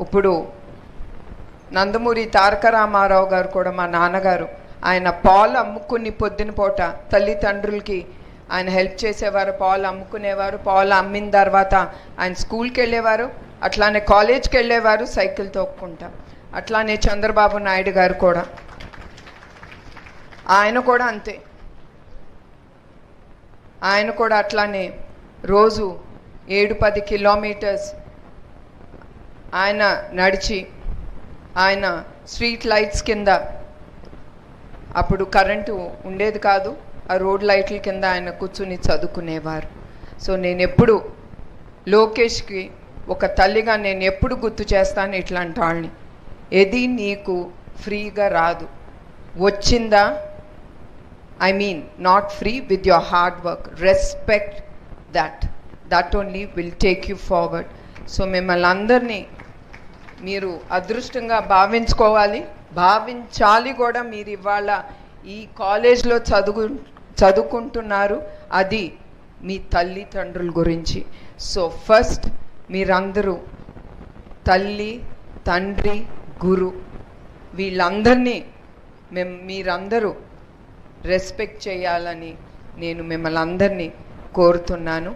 ఇప్పుడు నందమూరి తారక రామారావు గారు కూడా మా నాన్నగారు. ఆయన పాలు అమ్ముకుని పొద్దున పూట తల్లిదండ్రులకి ఆయన హెల్ప్ చేసేవారు పాలు అమ్ముకునేవారు పాలు అమ్మిన తర్వాత ఆయన స్కూల్కి వెళ్ళేవారు అట్లానే కాలేజ్కి వెళ్ళేవారు సైకిల్ తోక్కుంటా. అట్లానే చంద్రబాబు నాయుడు గారు కూడా. ఆయన కూడా అంతే. ఆయన కూడా అట్లానే రోజు ఏడు పది కిలోమీటర్స్ ఆయన నడిచి ఆయన స్ట్రీట్ లైట్స్ కింద అప్పుడు కరెంటు ఉండేది కాదు ఆ రోడ్ లైట్ల కింద ఆయన కూర్చుని చదువుకునేవారు. సో నేను ఎప్పుడు లోకేష్కి ఒక తల్లిగా నేను ఎప్పుడు గుర్తు చేస్తాను ఇట్లాంటి వాళ్ళని. ఏది నీకు ఫ్రీగా రాదు. వచ్చిందా? I mean not free with your hard work. Respect that that only will take you forward so మిమ్మల్ని అందరినీ మీరు అదృష్టంగా భావించుకోవాలి. భావించాలి కూడా మీరు ఇవాళ ఈ కాలేజ్లో చదువు చదువుకుంటున్నారు. అది మీ తల్లిదండ్రుల గురించి. సో ఫస్ట్ మీరందరూ తల్లి తండ్రి గురు వీళ్ళందరినీ మేము మీరందరూ రెస్పెక్ట్ చేయాలని నేను మిమ్మల్ని అందరినీ కోరుతున్నాను.